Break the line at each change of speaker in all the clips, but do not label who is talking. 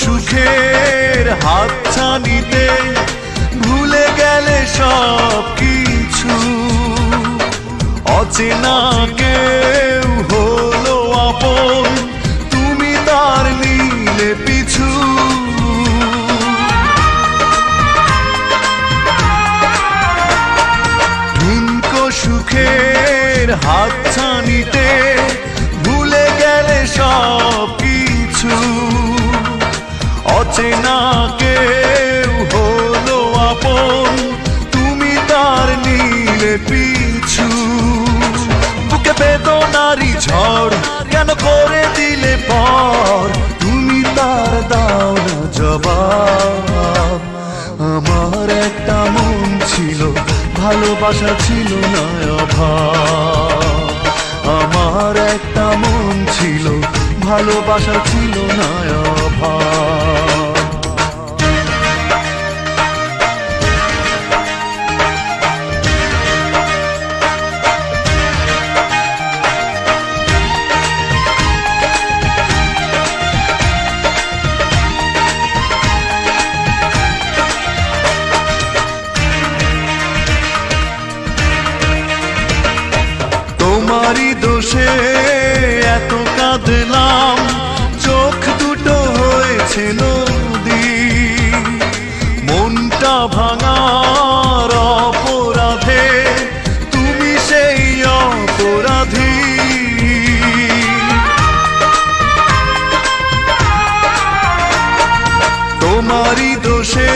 সুখের হাত ছানিতে ভুলে গেলে সব কিছু অচেনা কেউ হলো আপন, তুমি তার নিলে পিছু। সুখের হাত অচেনা কেউ হলো আপন, তুমি তার নীলে পিছু। বুকে বেদনারি ঝড় কেন করে দিলে পর? তুমি তার দাও না জবাব। আমার একটা মন ছিল, ভালোবাসা ছিল না অভাব। আমার একটা মন ছিল, ভালোবাসা ছিল না অভাব। দোষে এত কাঁদলাম, চোখ দুটো হয়েছে নদী। মনটা ভাঙার অপরাধে, তুমি সেই অপরাধী। তোমারই দোষে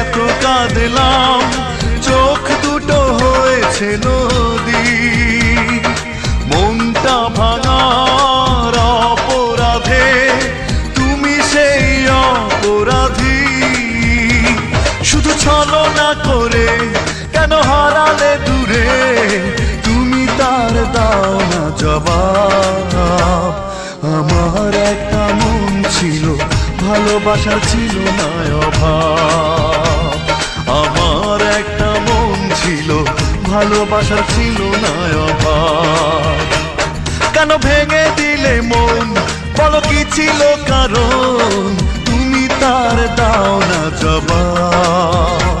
এত কাঁদলাম, চোখ দুটো হয়েছে মনটা ভাঙার অপরাধে, তুমি সেই অপরাধী। শুধু ছলনা করে কেন হারালে দূরে, তুমি তার দাও না জবাব। আমার একটা মন ছিল, ভালোবাসা ছিল না অভাব। আমার একটা মন ছিল ভালোবাসা ছিল না অভাব। কেন ভেঙে দিলে মন? বলো কি ছিল কারণ? তুমি তার দাও না জবাব।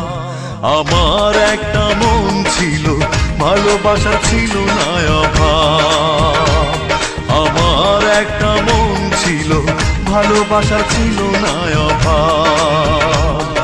আমার একটা মন ছিল, ভালোবাসা ছিল না অভাব। আমার একটা মন ছিল, ভালোবাসা ছিল না অভাব।